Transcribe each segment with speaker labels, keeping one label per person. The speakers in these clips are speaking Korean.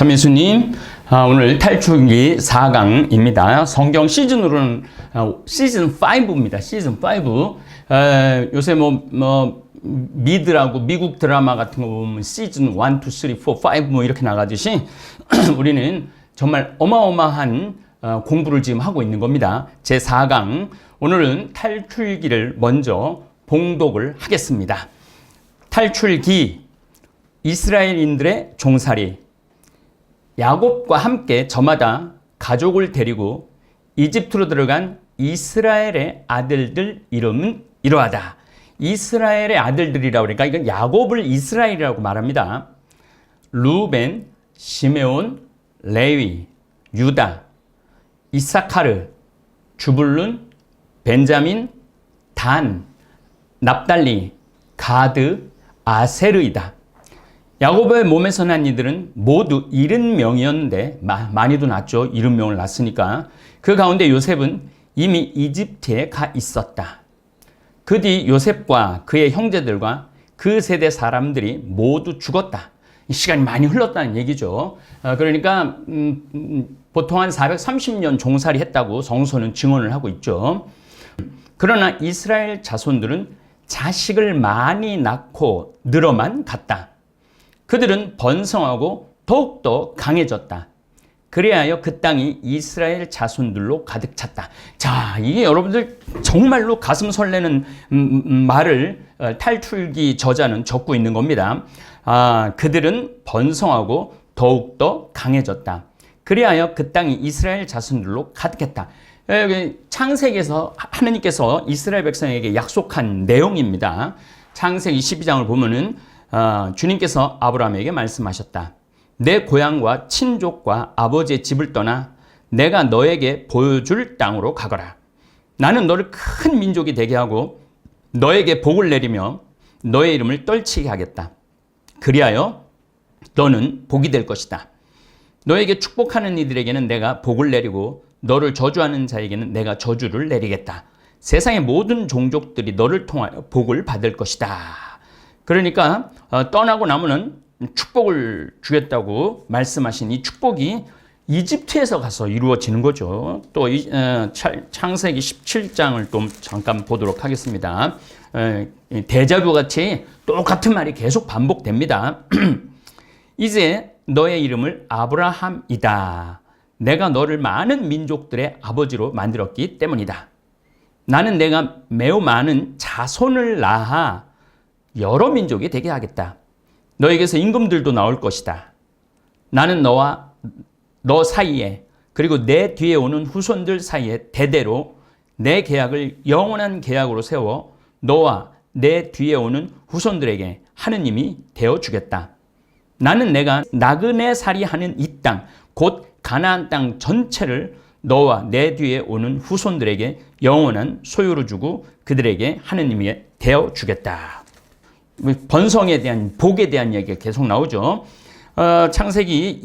Speaker 1: 참 예수님, 아, 오늘 탈출기 4강입니다. 성경 시즌으로는 아, 시즌 5입니다. 시즌 5. 에, 요새 뭐, 뭐, 미드라고 미국 드라마 같은 거 보면 시즌 1, 2, 3, 4, 5뭐 이렇게 나가듯이 우리는 정말 어마어마한 어, 공부를 지금 하고 있는 겁니다. 제 4강. 오늘은 탈출기를 먼저 봉독을 하겠습니다. 탈출기 이스라엘인들의 종살이 야곱과 함께 저마다 가족을 데리고 이집트로 들어간 이스라엘의 아들들 이름은 이러하다. 이스라엘의 아들들이라고 그러니까 이건 야곱을 이스라엘이라고 말합니다. 루벤, 시메온, 레위, 유다, 이사카르, 주불룬, 벤자민, 단, 납달리, 가드, 아세르이다. 야곱의 몸에서 난 이들은 모두 70명이었는데 많이도 낳죠. 70명을 낳았으니까. 그 가운데 요셉은 이미 이집트에 가 있었다. 그 뒤 요셉과 그의 형제들과 그 세대 사람들이 모두 죽었다. 시간이 많이 흘렀다는 얘기죠. 어, 그러니까 음, 음, 보통 한 430년 종살이 했다고 성서는 증언을 하고 있죠. 그러나 이스라엘 자손들은 자식을 많이 낳고 늘어만 갔다. 그들은 번성하고 더욱더 강해졌다. 그래하여 그 땅이 이스라엘 자손들로 가득 찼다. 자, 이게 여러분들 정말로 가슴 설레는 음, 음, 말을 어, 탈출기 저자는 적고 있는 겁니다. 아, 그들은 번성하고 더욱더 강해졌다. 그래하여 그 땅이 이스라엘 자손들로 가득했다. 여기 창세기에서 하나님께서 이스라엘 백성에게 약속한 내용입니다. 창세기 12장을 보면은 어, 주님께서 아브라함에게 말씀하셨다. 내 고향과 친족과 아버지의 집을 떠나 내가 너에게 보여줄 땅으로 가거라. 나는 너를 큰 민족이 되게 하고 너에게 복을 내리며 너의 이름을 떨치게 하겠다. 그리하여 너는 복이 될 것이다. 너에게 축복하는 이들에게는 내가 복을 내리고 너를 저주하는 자에게는 내가 저주를 내리겠다. 세상의 모든 종족들이 너를 통하여 복을 받을 것이다. 그러니까 어, 떠나고 나면은 축복을 주겠다고 말씀하신 이 축복이 이집트에서 가서 이루어지는 거죠. 또 어, 창세기 17장을 또 잠깐 보도록 하겠습니다. 대자뷰 같이 똑같은 말이 계속 반복됩니다. 이제 너의 이름을 아브라함이다. 내가 너를 많은 민족들의 아버지로 만들었기 때문이다. 나는 내가 매우 많은 자손을 낳아 여러 민족이 되게 하겠다. 너에게서 임금들도 나올 것이다. 나는 너와 너 사이에 그리고 내 뒤에 오는 후손들 사이에 대대로 내 계약을 영원한 계약으로 세워 너와 내 뒤에 오는 후손들에게 하느님이 되어 주겠다. 나는 내가 나그네 살이 하는 이 땅, 곧 가나안 땅 전체를 너와 내 뒤에 오는 후손들에게 영원한 소유로 주고 그들에게 하느님이 되어 주겠다. 번성에 대한 복에 대한 얘기가 계속 나오죠. 어, 창세기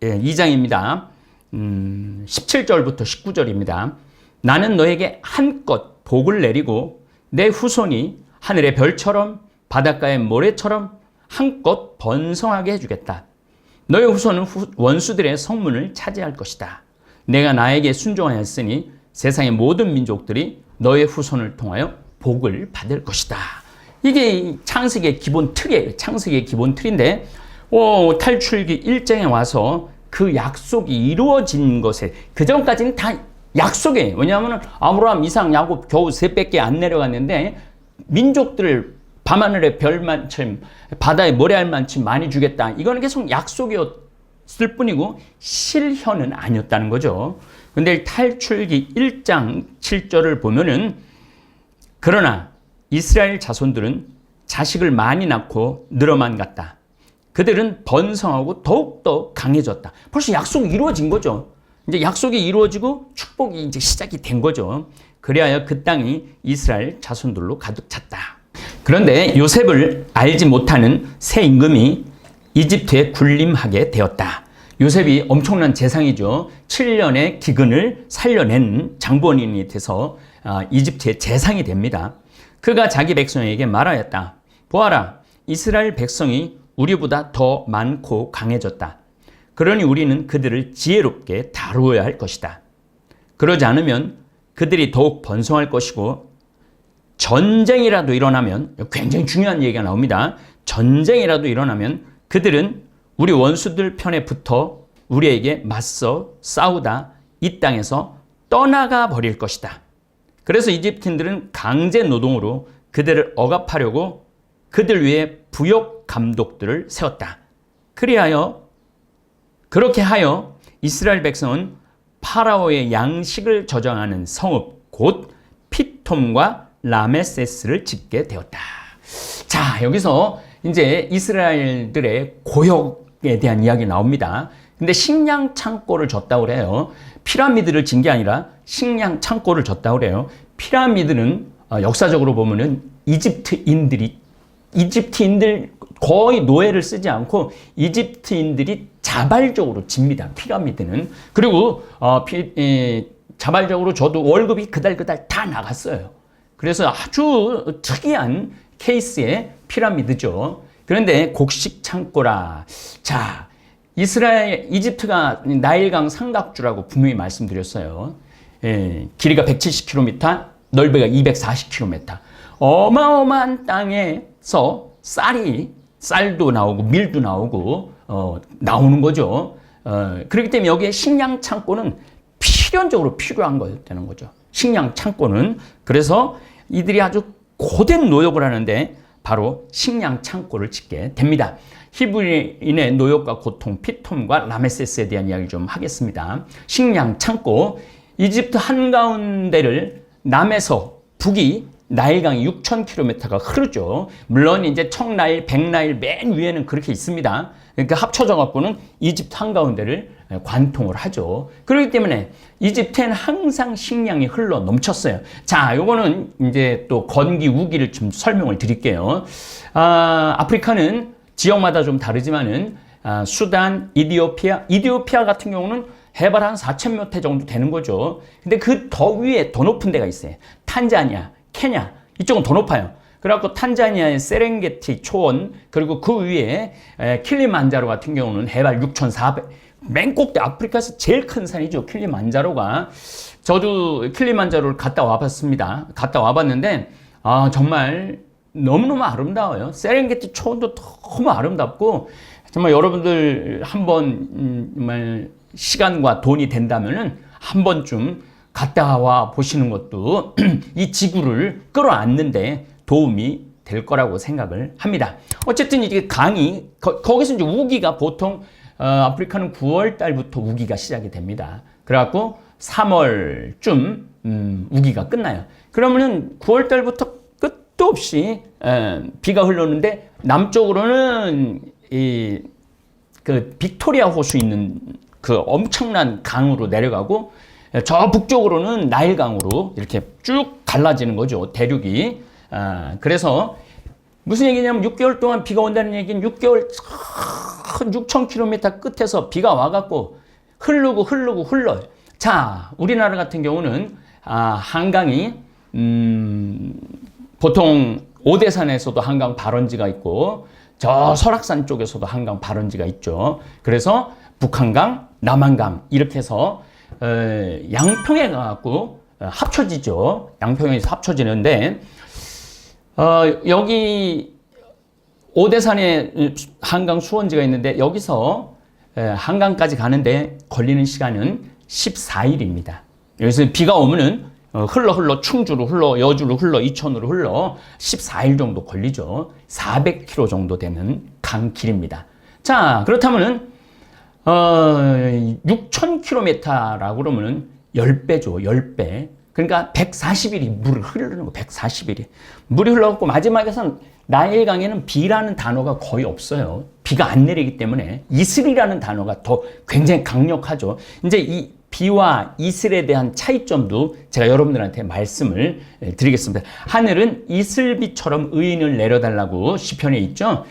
Speaker 1: 22장입니다. 음, 17절부터 19절입니다. 나는 너에게 한껏 복을 내리고 내 후손이 하늘의 별처럼 바닷가의 모래처럼 한껏 번성하게 해주겠다. 너의 후손은 후, 원수들의 성문을 차지할 것이다. 내가 나에게 순종하였으니 세상의 모든 민족들이 너의 후손을 통하여 복을 받을 것이다. 이게 창세기의 기본 틀이에요. 창세기의 기본 틀인데 어, 탈출기 1장에 와서 그 약속이 이루어진 것에 그 전까지는 다 약속이에요. 왜냐하면 아브라함, 이상, 야곱 겨우 셋밖에 안 내려갔는데 민족들을 밤하늘의 별만큼 바다의 모래알만큼 많이 주겠다. 이거는 계속 약속이었을 뿐이고 실현은 아니었다는 거죠. 근데 탈출기 1장 7절을 보면은 그러나 이스라엘 자손들은 자식을 많이 낳고 늘어만 갔다. 그들은 번성하고 더욱더 강해졌다. 벌써 약속이 이루어진 거죠. 이제 약속이 이루어지고 축복이 이제 시작이 된 거죠. 그리하여 그 땅이 이스라엘 자손들로 가득 찼다. 그런데 요셉을 알지 못하는 새 임금이 이집트에 군림하게 되었다. 요셉이 엄청난 재상이죠. 7년의 기근을 살려낸 장본인이 돼서 아, 이집트의 재상이 됩니다. 그가 자기 백성에게 말하였다. 보아라, 이스라엘 백성이 우리보다 더 많고 강해졌다. 그러니 우리는 그들을 지혜롭게 다루어야 할 것이다. 그러지 않으면 그들이 더욱 번성할 것이고 전쟁이라도 일어나면 굉장히 중요한 얘기가 나옵니다. 전쟁이라도 일어나면 그들은 우리 원수들 편에 붙어 우리에게 맞서 싸우다 이 땅에서 떠나가 버릴 것이다. 그래서 이집트인들은 강제 노동으로 그들을 억압하려고 그들 위에 부역 감독들을 세웠다. 그리하여 그렇게 하여 이스라엘 백성은 파라오의 양식을 저장하는 성읍 곧 피톰과 라메세스를 짓게 되었다. 자, 여기서 이제 이스라엘들의 고역에 대한 이야기 나옵니다. 근데 식량 창고를 졌다고 그래요. 피라미드를 진 게 아니라 식량 창고를 졌다고 그래요. 피라미드는 어, 역사적으로 보면은 이집트인들이 이집트인들 거의 노예를 쓰지 않고 이집트인들이 자발적으로 집니다. 피라미드는 그리고 어, 피, 에, 자발적으로 저도 월급이 그달 그달 다 나갔어요. 그래서 아주 특이한 케이스의 피라미드죠. 그런데 곡식 창고라. 자, 이스라엘, 이집트가 나일강 삼각주라고 분명히 말씀드렸어요. 예, 길이가 170km, 넓이가 240km. 어마어마한 땅에서 쌀이, 쌀도 나오고 밀도 나오고, 어, 나오는 거죠. 어, 그렇기 때문에 여기에 식량 창고는 필연적으로 필요한 거되는 거죠. 식량 창고는. 그래서 이들이 아주 고된 노역을 하는데 바로 식량 창고를 짓게 됩니다. 히브리인의 노역과 고통, 피톰과 라메세스에 대한 이야기 좀 하겠습니다. 식량 창고, 이집트 한가운데를 남에서 북이 나일강이 6,000km가 흐르죠. 물론 이제 청나일, 백나일 맨 위에는 그렇게 있습니다. 그러니까 합쳐져 갖고는 이집트 한가운데를 관통을 하죠. 그렇기 때문에 이집트에는 항상 식량이 흘러 넘쳤어요. 자, 요거는 이제 또 건기 우기를 좀 설명을 드릴게요. 아, 아프리카는 지역마다 좀 다르지만은 아, 수단, 이디오피아, 이디오피아 같은 경우는 해발 한 4천 몇 해 정도 되는 거죠. 근데 그 더 위에 더 높은 데가 있어요. 탄자니아, 케냐 이쪽은 더 높아요. 그래갖고 탄자니아의 세렝게티 초원 그리고 그 위에 에, 킬리만자로 같은 경우는 해발 6,400. 맨 꼭대 아프리카에서 제일 큰 산이죠. 킬리만자로가. 저도 킬리만자로를 갔다 와봤습니다. 갔다 와봤는데 아 정말 너무너무 아름다워요. 세렝게티 초원도 너무 아름답고 정말 여러분들 한번 음, 정말 시간과 돈이 된다면은 한 번쯤 갔다 와 보시는 것도 이 지구를 끌어안는데 도움이 될 거라고 생각을 합니다. 어쨌든 이게 강이 거, 기서 이제 우기가 보통 어, 아프리카는 9월 달부터 우기가 시작이 됩니다. 그래갖고 3월쯤 음, 우기가 끝나요. 그러면은 9월 달부터 끝도 없이 에, 비가 흘렀는데 남쪽으로는 이 그 빅토리아 호수 있는 그 엄청난 강으로 내려가고 저 북쪽으로는 나일강으로 이렇게 쭉 갈라지는 거죠. 대륙이. 아, 그래서 무슨 얘기냐면 6개월 동안 비가 온다는 얘기는 6개월 6,000km 끝에서 비가 와갖고 흐르고 흐르고 흘러요. 자, 우리나라 같은 경우는 아, 한강이 음, 보통 오대산에서도 한강 발원지가 있고 저 설악산 쪽에서도 한강 발원지가 있죠. 그래서 북한강, 남한강 이렇게 해서 어, 양평에 가갖고 어, 합쳐지죠. 양평에서 합쳐지는데 어, 여기 오대산에 한강 수원지가 있는데 여기서 한강까지 가는데 걸리는 시간은 14일입니다. 여기서 비가 오면은 흘러 흘러 충주로 흘러 여주로 흘러 이천으로 흘러 14일 정도 걸리죠. 400km 정도 되는 강길입니다. 자 그렇다면은 어, 6,000km라고 그러면은 10배죠. 10배. 그러니까 140일이 물을 흐르는 거, 140일이. 물이 흘러갖고 마지막에선 나일강에는 비라는 단어가 거의 없어요. 비가 안 내리기 때문에 이슬이라는 단어가 더 굉장히 강력하죠. 이제 이 비와 이슬에 대한 차이점도 제가 여러분들한테 말씀을 드리겠습니다. 하늘은 이슬비처럼 의인을 내려달라고 시편에 있죠.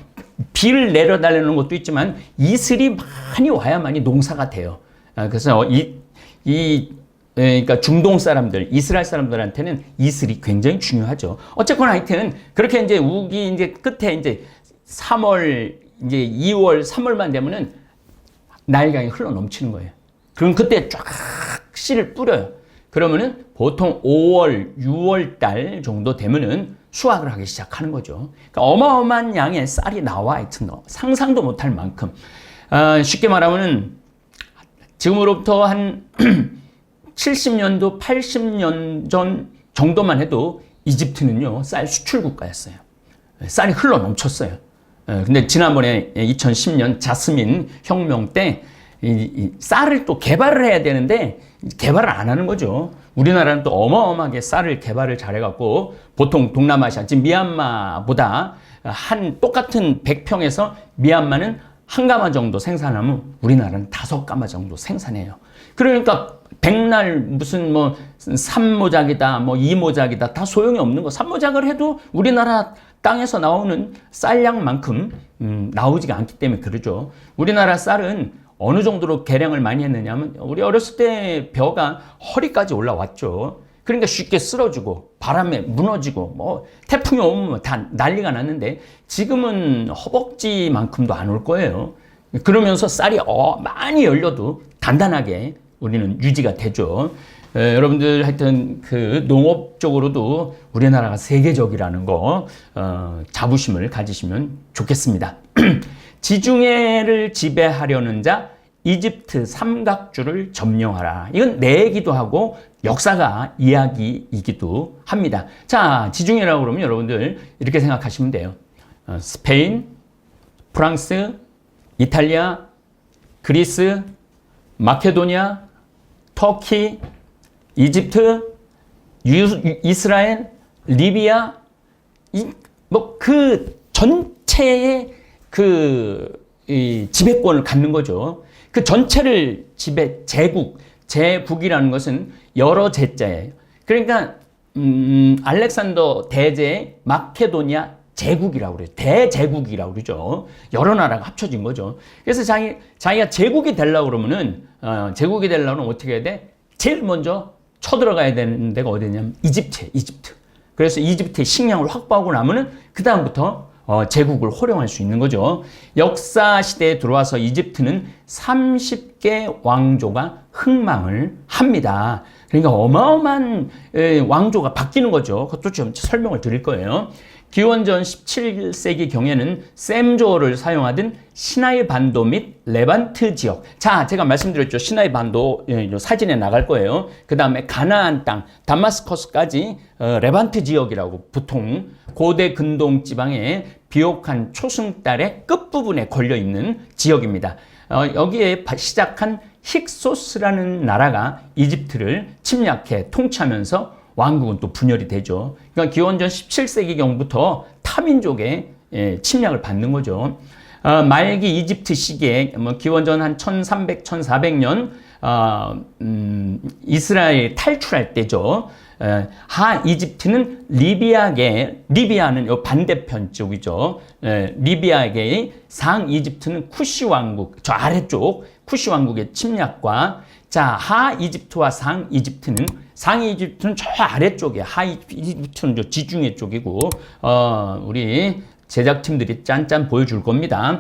Speaker 1: 비를 내려달라는 것도 있지만 이슬이 많이 와야만이 농사가 돼요. 아, 그래서 이, 이 그러니까 중동 사람들, 이스라엘 사람들한테는 이슬이 굉장히 중요하죠. 어쨌거나 하여튼 그렇게 이제 우기 이제 끝에 이제 3월 이제 2월, 3월만 되면은 나일강이 흘러 넘치는 거예요. 그럼 그때 쫙 씨를 뿌려요. 그러면은 보통 5월, 6월 달 정도 되면은 수확을 하기 시작하는 거죠. 그러니까 어마어마한 양의 쌀이 나와 하여튼 너 상상도 못할 만큼 아, 쉽게 말하면은 지금으로부터 한 70년도, 80년 전 정도만 해도 이집트는요 쌀 수출 국가였어요. 쌀이 흘러 넘쳤어요. 예, 근데 지난번에 2010년 자스민 혁명 때 이, 이 쌀을 또 개발을 해야 되는데 개발을 안 하는 거죠. 우리나라는 또 어마어마하게 쌀을 개발을 잘해갖고 보통 동남아시아, 지금 미얀마보다 한 똑같은 100평에서 미얀마는 한 가마 정도 생산하면 우리나라는 다섯 가마 정도 생산해요. 그러니까 백날 무슨 뭐 삼모작이다, 뭐 이모작이다 다 소용이 없는 거. 삼모작을 해도 우리나라 땅에서 나오는 쌀량만큼 음, 나오지가 않기 때문에 그러죠. 우리나라 쌀은 어느 정도로 개량을 많이 했느냐면 우리 어렸을 때 벼가 허리까지 올라왔죠. 그러니까 쉽게 쓰러지고 바람에 무너지고 뭐 태풍이 오면 다 난리가 났는데 지금은 허벅지만큼도 안 올 거예요. 그러면서 쌀이 어, 많이 열려도 단단하게 우리는 유지가 되죠. 에, 여러분들 하여튼 그 농업 쪽으로도 우리나라가 세계적이라는 거 어, 자부심을 가지시면 좋겠습니다. 지중해를 지배하려는 자 이집트 삼각주를 점령하라. 이건 내 얘기도 하고 역사가 이야기이기도 합니다. 자, 지중해라고 그러면 여러분들 이렇게 생각하시면 돼요. 어, 스페인, 프랑스, 이탈리아, 그리스, 마케도니아, 터키, 이집트, 유, 이스라엘, 리비아, 뭐 그 전체의 그 지배권을 갖는 거죠. 그 전체를 지배 제국, 제국이라는 것은 여러 제자예요. 그러니까 음, 알렉산더 대제의 마케도니아 제국이라고 그래요. 대제국이라고 그러죠. 여러 나라가 합쳐진 거죠. 그래서 자기, 자기가 제국이 되려고 그러면은, 어, 제국이 되려면 어떻게 해야 돼? 제일 먼저 쳐들어가야 되는 데가 어디냐면 이집트, 이집트. 그래서 이집트의 식량을 확보하고 나면은 그다음부터 어, 제국을 호령할 수 있는 거죠. 역사 시대에 들어와서 이집트는 30개 왕조가 흥망을 합니다. 그러니까 어마어마한 에, 왕조가 바뀌는 거죠. 그것도 좀 설명을 드릴 거예요. 기원전 17세기 경에는 셈조어를 사용하던 시나이 반도 및 레반트 지역. 자, 제가 말씀드렸죠. 시나이 반도 예, 사진에 나갈 거예요. 그 다음에 가나안 땅, 다마스커스까지 어, 레반트 지역이라고 보통 고대 근동 지방의 비옥한 초승달의 끝부분에 걸려 있는 지역입니다. 어, 여기에 시작한 힉소스라는 나라가 이집트를 침략해 통치하면서 왕국은 또 분열이 되죠. 그러니까 기원전 17세기 경부터 타민족의 예, 침략을 받는 거죠. 어, 말기 이집트 시기에 뭐 기원전 한 1300, 1400년 어, 음, 이스라엘 탈출할 때죠. 에, 하 이집트는 리비아계 리비아는 요 반대편 쪽이죠. 에, 리비아계의 상 이집트는 쿠시 왕국 저 아래쪽 쿠시 왕국의 침략과 자 하 이집트와 상 이집트는 상 이집트는 저 아래쪽에 하 이집트는 저 지중해 쪽이고 어 우리 제작팀들이 짠짠 보여줄 겁니다.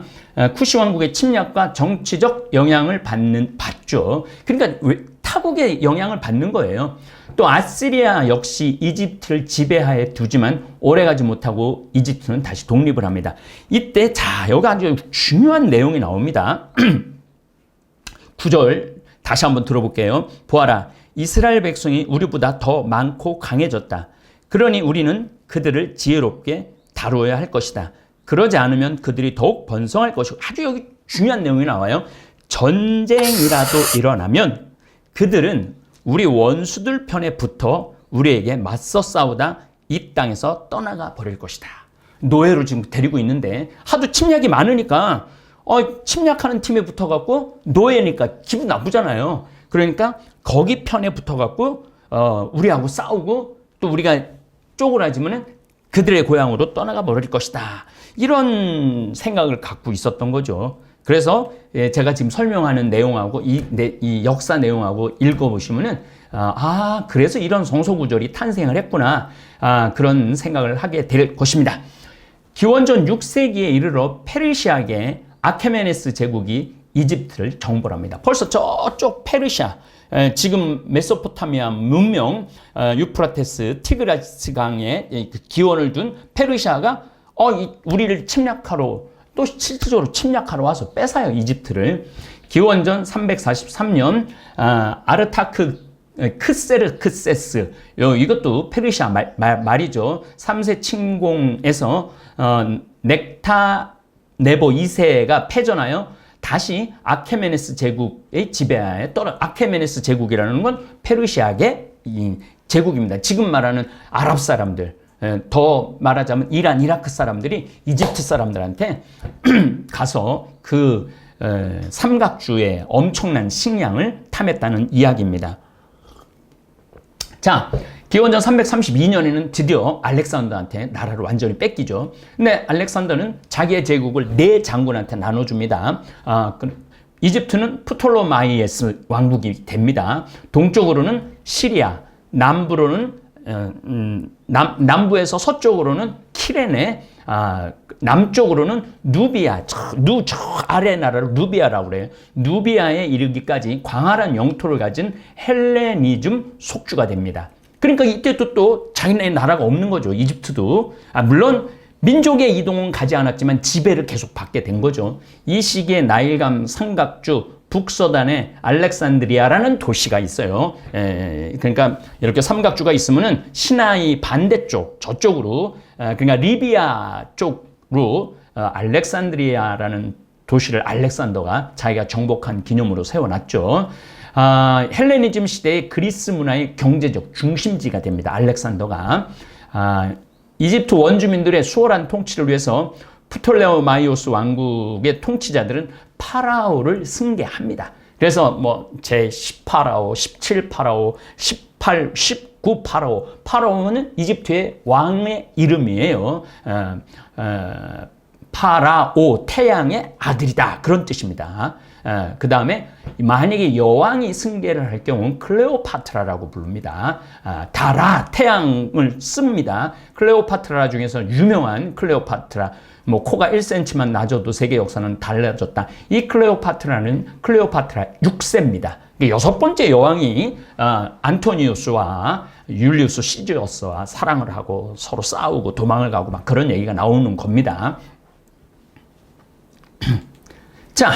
Speaker 1: 쿠시 왕국의 침략과 정치적 영향을 받는 받죠. 그러니까 타국의 영향을 받는 거예요. 또 아시리아 역시 이집트를 지배하에 두지만 오래가지 못하고 이집트는 다시 독립을 합니다. 이때 자 여기 아주 중요한 내용이 나옵니다. 9절 다시 한번 들어볼게요. 보아라 이스라엘 백성이 우리보다 더 많고 강해졌다. 그러니 우리는 그들을 지혜롭게 다루어야 할 것이다. 그러지 않으면 그들이 더욱 번성할 것이고 아주 여기 중요한 내용이 나와요. 전쟁이라도 일어나면 그들은 우리 원수들 편에 붙어 우리에게 맞서 싸우다 이 땅에서 떠나가 버릴 것이다. 노예로 지금 데리고 있는데 하도 침략이 많으니까 어, 침략하는 팀에 붙어갖고 노예니까 기분 나쁘잖아요. 그러니까 거기 편에 붙어갖고 어, 우리하고 싸우고 또 우리가 쪼그라지면은 그들의 고향으로 떠나가 버릴 것이다. 이런 생각을 갖고 있었던 거죠. 그래서 예, 제가 지금 설명하는 내용하고 이, 이 역사 내용하고 읽어보시면은 아, 아, 그래서 이런 성소구절이 탄생을 했구나. 아, 그런 생각을 하게 될 것입니다. 기원전 6세기에 이르러 페르시아계 아케메네스 제국이 이집트를 정벌합니다. 벌써 저쪽 페르시아 에, 지금 메소포타미아 문명 어, 유프라테스 티그라스 강에 그 기원을 둔 페르시아가 어, 이, 우리를 침략하러 또 실질적으로 침략하러 와서 뺏어요 이집트를. 기원전 343년 아, 아르타크 크세르크세스. 요 이것도 페르시아 말, 말, 말 이죠. 3세 침공에서 어, 넥타 네보 2세가 패전하여 다시 아케메네스 제국의 지배하에 떨어 아케메네스 제국이라는 건 페르시아계 이 제국입니다. 지금 말하는 아랍 사람들 에, 더 말하자면 이란 이라크 사람들이 이집트 사람들한테 가서 그 에, 삼각주의 엄청난 식량을 탐했다는 이야기입니다. 자, 기원전 332년에는 드디어 알렉산더한테 나라를 완전히 뺏기죠. 근데 알렉산더는 자기의 제국을 네 장군한테 나눠줍니다. 아, 그, 이집트는 프톨로마이에스 왕국이 됩니다. 동쪽으로는 시리아, 남부로는 어, 음, 남, 남부에서 서쪽으로는 키레네, 아, 남쪽으로는 누비아, 저, 누, 저 아래 나라를 누비아라고 그래요. 누비아에 이르기까지 광활한 영토를 가진 헬레니즘 속주가 됩니다. 그러니까 이때도 또 자기네 나라가 없는 거죠. 이집트도. 아, 물론 민족의 이동은 가지 않았지만 지배를 계속 받게 된 거죠. 이 시기에 나일강 삼각주 북서단에 알렉산드리아라는 도시가 있어요. 에, 그러니까 이렇게 삼각주가 있으면은 시나이 반대쪽 저쪽으로 에, 그러니까 리비아 쪽으로 어, 알렉산드리아라는 도시를 알렉산더가 자기가 정복한 기념으로 세워놨죠. 아, 헬레니즘 시대의 그리스 문화의 경제적 중심지가 됩니다. 알렉산더가. 아, 이집트 원주민들의 수월한 통치를 위해서 프톨레오마이오스 왕국의 통치자들은 파라오를 승계합니다. 그래서 뭐 제 10파라오, 17파라오, 18, 19 파라오. 파라오는 이집트의 왕의 이름이에요. 어, 어, 파라오, 태양의 아들이다. 그런 뜻입니다. 어, 그 다음에 만약에 여왕이 승계를 할 경우는 클레오파트라라고 부릅니다. 아, 다라, 태양을 씁니다. 클레오파트라 중에서 유명한 클레오파트라. 뭐 코가 1cm만 낮아도 세계 역사는 달라졌다. 이 클레오파트라는 클레오파트라 6세입니다. 여섯 번째 여왕이 어, 안토니우스와 율리우스 시즈어스와 사랑을 하고 서로 싸우고 도망을 가고 막 그런 얘기가 나오는 겁니다. 자,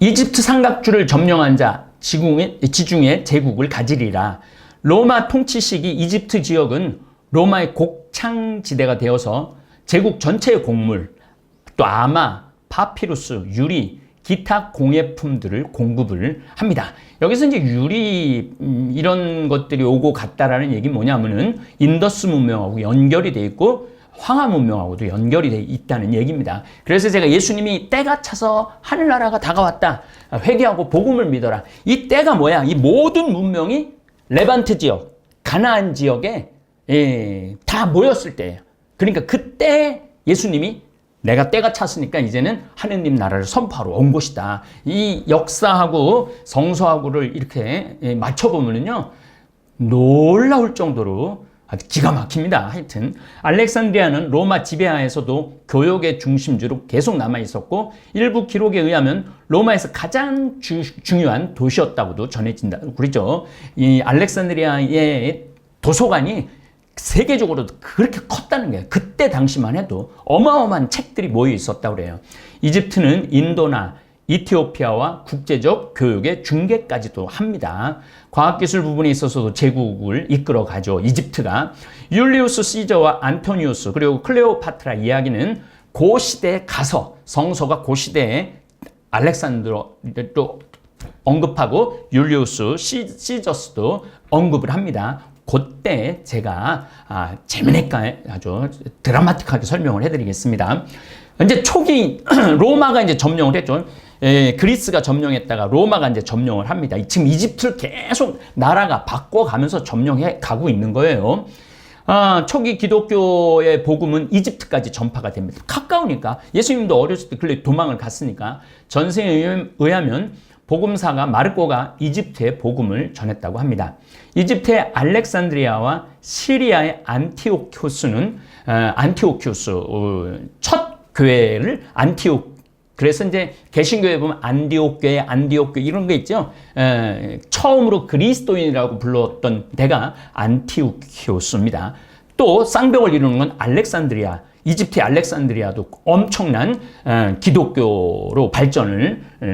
Speaker 1: 이집트 삼각주를 점령한 자 지중해, 지중해 제국을 가지리라. 로마 통치 시기 이집트 지역은 로마의 곡창지대가 되어서 제국 전체의 곡물, 또 아마, 파피루스, 유리, 기타 공예품들을 공급을 합니다. 여기서 이제 유리 음, 이런 것들이 오고 갔다라는 얘기 뭐냐면은 인더스 문명하고 연결이 돼 있고 황하 문명하고도 연결이 돼 있다는 얘기입니다. 그래서 제가 예수님이 때가 차서 하늘나라가 다가왔다. 회개하고 복음을 믿어라. 이 때가 뭐야? 이 모든 문명이 레반트 지역, 가나안 지역에 예, 다 모였을 때예요. 그러니까 그때 예수님이 내가 때가 찼으니까 이제는 하느님 나라를 선포하러 온 곳이다. 이 역사하고 성서하고를 이렇게 예, 맞춰보면요. 놀라울 정도로 기가 막힙니다. 하여튼 알렉산드리아는 로마 지배하에서도 교역의 중심지로 계속 남아 있었고 일부 기록에 의하면 로마에서 가장 주, 중요한 도시였다고도 전해진다고 그러죠. 이 알렉산드리아의 도서관이 세계적으로 그렇게 컸다는 거예요. 그때 당시만 해도 어마어마한 책들이 모여 있었다고 그래요. 이집트는 인도나 이티오피아와 국제적 교육의 중개까지도 합니다. 과학기술 부분에 있어서도 제국을 이끌어 가죠. 이집트가. 율리우스 시저와 안토니우스 그리고 클레오파트라 이야기는 고 시대에 가서 성서가 고 시대에 알렉산드로도 언급하고 율리우스 시, 시저스도 언급을 합니다. 그때 제가 아, 재미있게 아주 드라마틱하게 설명을 해드리겠습니다. 이제 초기 로마가 이제 점령을 했죠. 예, 그리스가 점령했다가 로마가 이제 점령을 합니다. 지금 이집트를 계속 나라가 바꿔가면서 점령해 가고 있는 거예요. 아, 초기 기독교의 복음은 이집트까지 전파가 됩니다. 가까우니까 예수님도 어렸을 때 근래 도망을 갔으니까 전생에 의하면 복음사가 마르코가 이집트에 복음을 전했다고 합니다. 이집트의 알렉산드리아와 시리아의 안티오큐스는 어, 안티오큐스 어, 첫 교회를 안티오 그래서 이제 개신교에 보면 안디옥 교회, 안디옥 교회 이런 게 있죠. 에, 처음으로 그리스도인이라고 불렀던 데가 안티오키오스입니다. 또 쌍벽을 이루는 건 알렉산드리아, 이집트의 알렉산드리아도 엄청난 에, 기독교로 발전을 에,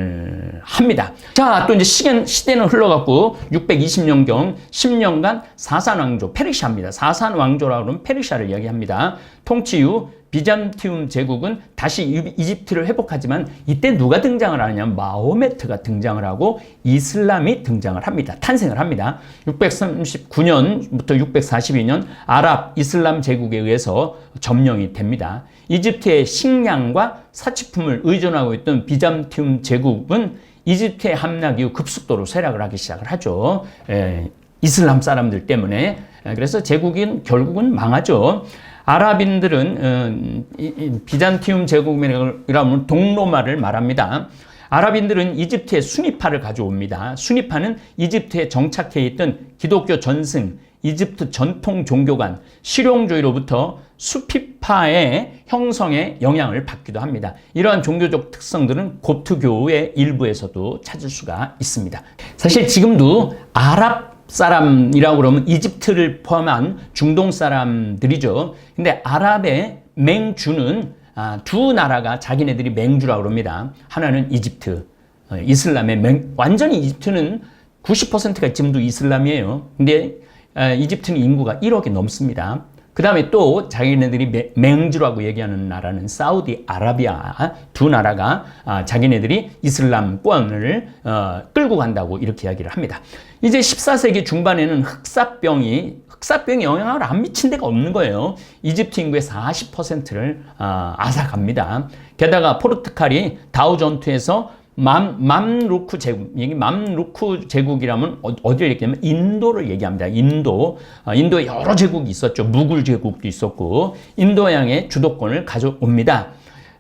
Speaker 1: 합니다. 자, 또 이제 시간, 시대는 흘러갔고 620년경 10년간 사산 왕조 페르시아입니다. 사산 왕조라고 하면 페르시아를 이야기합니다. 통치 후 비잔티움 제국은 다시 이집트를 회복하지만 이때 누가 등장을 하느냐 마호메트가 등장을 하고 이슬람이 등장을 합니다. 탄생을 합니다. 639년부터 642년 아랍 이슬람 제국에 의해서 점령이 됩니다. 이집트의 식량과 사치품을 의존하고 있던 비잔티움 제국은 이집트의 함락 이후 급속도로 쇠락을 하기 시작을 하죠. 에, 이슬람 사람들 때문에 그래서 제국인 결국은 망하죠. 아랍인들은 어, 비잔티움 제국이라면 동로마를 말합니다. 아랍인들은 이집트의 수니파를 가져옵니다. 수니파는 이집트에 정착해 있던 기독교 전승, 이집트 전통 종교관, 실용주의로부터 수피파의 형성에 영향을 받기도 합니다. 이러한 종교적 특성들은 고트교의 일부에서도 찾을 수가 있습니다. 사실 지금도 아랍 사람이라고 그러면 이집트를 포함한 중동 사람들이죠. 근데 아랍의 맹주는 아, 두 나라가 자기네들이 맹주라고 그럽니다. 하나는 이집트, 어, 이슬람의 맹, 완전히 이집트는 90%가 지금도 이슬람이에요. 근데 아, 이집트는 인구가 1억이 넘습니다. 그 다음에 또 자기네들이 맹주라고 얘기하는 나라는 사우디 아라비아 두 나라가 아, 자기네들이 이슬람권을 어, 끌고 간다고 이렇게 이야기를 합니다. 이제 14세기 중반에는 흑사병이 흑사병이 영향을 안 미친 데가 없는 거예요. 이집트 인구의 40%를 아, 앗아갑니다. 게다가 포르투갈이 다우 전투에서 맘, 맘루크 제국, 이게 맘루크 제국이라면 어, 어디를 얘기하면 인도를 얘기합니다. 인도. 아, 인도에 여러 제국이 있었죠. 무굴 제국도 있었고, 인도양의 주도권을 가져옵니다.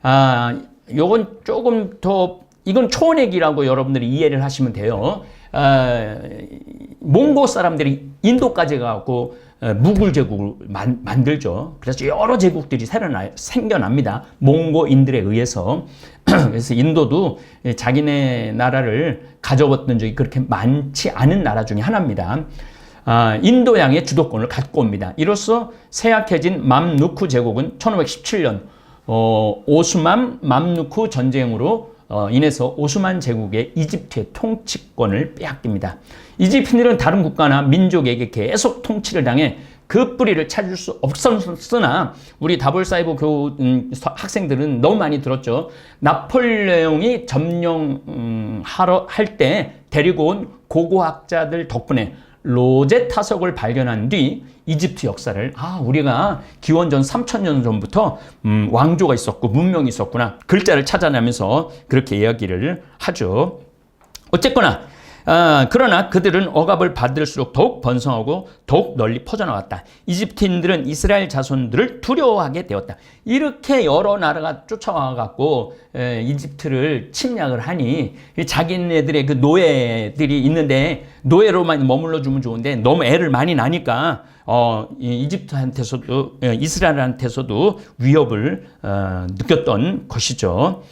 Speaker 1: 아, 요건 조금 더, 이건 초원액이라고 여러분들이 이해를 하시면 돼요. 아, 몽고 사람들이 인도까지 가고 무굴 제국을 만, 만들죠. 그래서 여러 제국들이 새로 나, 생겨납니다. 몽고인들에 의해서. 그래서 인도도 자기네 나라를 가져왔던 적이 그렇게 많지 않은 나라 중에 하나입니다. 아, 인도양의 주도권을 갖고 옵니다. 이로써 쇠약해진 맘누크 제국은 1517년 어, 오스만 맘누크 전쟁으로 어, 인해서 오스만 제국의 이집트의 통치권을 빼앗깁니다. 이집트인들은 다른 국가나 민족에게 계속 통치를 당해 그 뿌리를 찾을 수 없었으나 우리 다볼사이버 교 음, 학생들은 너무 많이 들었죠. 나폴레옹이 점령하러 음, 할때 데리고 온 고고학자들 덕분에 로제 타석을 발견한 뒤 이집트 역사를 아 우리가 기원전 3천년 전부터 음, 왕조가 있었고 문명이 있었구나 글자를 찾아내면서 그렇게 이야기를 하죠. 어쨌거나 아, 그러나 그들은 억압을 받을수록 더욱 번성하고 더욱 널리 퍼져나갔다. 이집트인들은 이스라엘 자손들을 두려워하게 되었다. 이렇게 여러 나라가 쫓아와갖고 에, 이집트를 침략을 하니 자기네들의 그 노예들이 있는데 노예로만 머물러 주면 좋은데 너무 애를 많이 나니까 어, 이집트한테서도 이스라엘한테서도 위협을 어, 느꼈던 것이죠.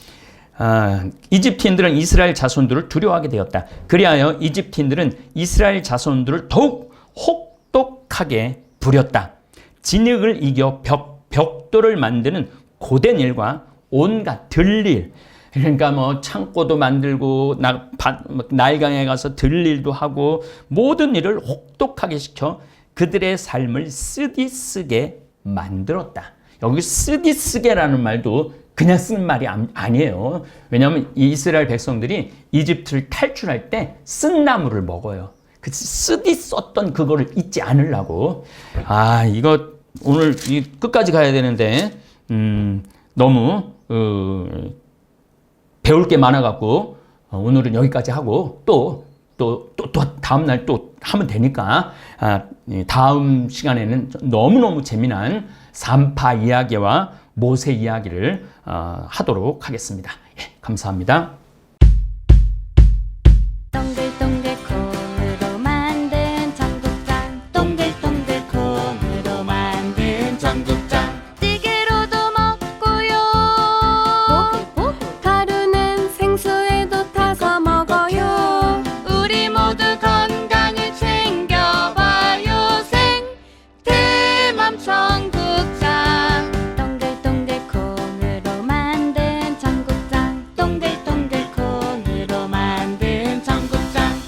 Speaker 1: 아, 이집트인들은 이스라엘 자손들을 두려워하게 되었다. 그리하여 이집트인들은 이스라엘 자손들을 더욱 혹독하게 부렸다. 진흙을 이겨 벽, 벽돌을 만드는 고된 일과 온갖 들일, 그러니까 뭐 창고도 만들고 나, 바, 뭐 날강에 가서 들일도 하고 모든 일을 혹독하게 시켜 그들의 삶을 쓰디쓰게 만들었다. 여기 쓰디쓰게라는 말도 그냥 쓰는 말이 아니에요. 왜냐하면 이스라엘 백성들이 이집트를 탈출할 때 쓴나무를 먹어요. 그 쓰디 썼던 그거를 잊지 않으려고. 아 이거 오늘 끝까지 가야 되는데 음, 너무 어, 배울 게 많아갖고 어, 오늘은 여기까지 하고 또 또, 또, 또, 다음날 또 하면 되니까, 아, 다음 시간에는 너무너무 재미난 산파 이야기와 모세 이야기를 어, 하도록 하겠습니다. 예, 감사합니다.